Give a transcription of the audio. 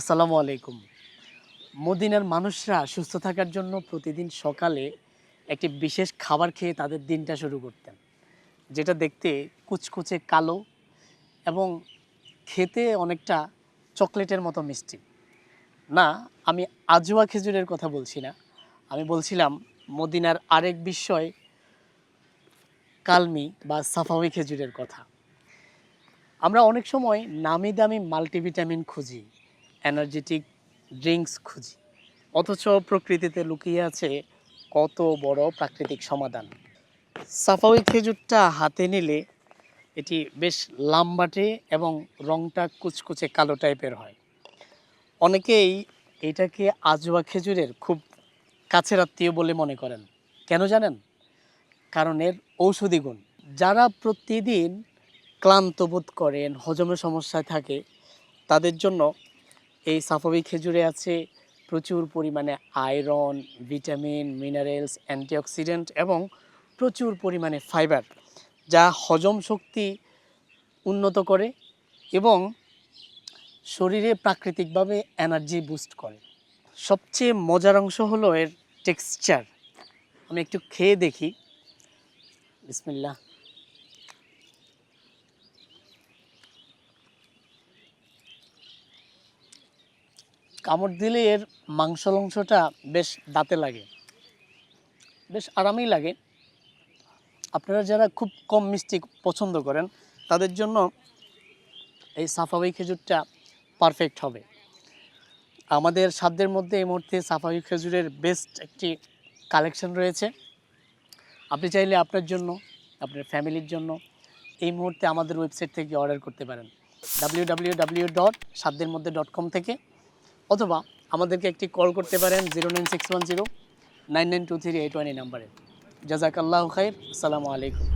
আসসালামু আলাইকুম। মদিনার মানুষরা সুস্থ থাকার জন্য প্রতিদিন সকালে একটি বিশেষ খাবার খেয়ে তাদের দিনটা শুরু করতেন, যেটা দেখতে কুচকুচে কালো এবং খেতে অনেকটা চকলেটের মতো মিষ্টি। না, আমি আজোয়া খেজুরের কথা বলছি না। আমি বলছিলাম মদিনার আরেক বিস্ময় কালমি বা সাফাওয়ি খেজুরের কথা। আমরা অনেক সময় নামি দামি মাল্টিভিটামিন খুঁজি। এনার্জেটিক ড্রিঙ্কস খুঁজি। অথচ প্রকৃতিতে লুকিয়ে আছে কত বড় প্রাকৃতিক সমাধান। সাফাওয়ি খেজুরটা হাতে নিলে এটি বেশ লাম্বাটে এবং রংটা কুচকুচে কালো টাইপের হয়। অনেকেই এটাকে আজোয়া খেজুরের খুব কাছের আত্মীয় বলে মনে করেন। কেন জানেন? কারণ এর ঔষধি গুণ। যারা প্রতিদিন ক্লান্ত বোধ করেন হজমের সমস্যায় থাকে, তাদের জন্য এই সাফাবি খেজুরে আছে প্রচুর পরিমাণে আয়রন, ভিটামিন, মিনারেলস, অ্যান্টিঅক্সিডেন্ট এবং প্রচুর পরিমাণে ফাইবার, যা হজম শক্তি উন্নত করে এবং শরীরে প্রাকৃতিকভাবে এনার্জি বুস্ট করে। সবচেয়ে মজার অংশ হলো এর টেক্সচার। আমি একটু খেয়ে দেখি। বিসমিল্লাহ। কামড় দিলে এর মাংসল অংশটা বেশ দাঁতে লাগে, বেশ আরামেই লাগে। আপনারা যারা খুব কম মিষ্টি পছন্দ করেন, তাদের জন্য এই সাফাবি খেজুরটা পারফেক্ট হবে। আমাদের সাধ্যের মধ্যে এই মুহূর্তে সাফাবি খেজুরের বেস্ট একটি কালেকশন রয়েছে। আপনি চাইলে আপনার জন্য, আপনার ফ্যামিলির জন্য এই মুহূর্তে আমাদের ওয়েবসাইট থেকে অর্ডার করতে পারেন। ডাব্লিউ ডাব্লিউ ডাব্লিউ ডট সাধ্যের মধ্যে ডট কম থেকে অথবা আমাদেরকে একটি কল করতে পারেন zero nine six one zero nine nine two three eight one এই নাম্বারে জাজাকাল্লাহ খাইর, আসসালামু আলাইকুম।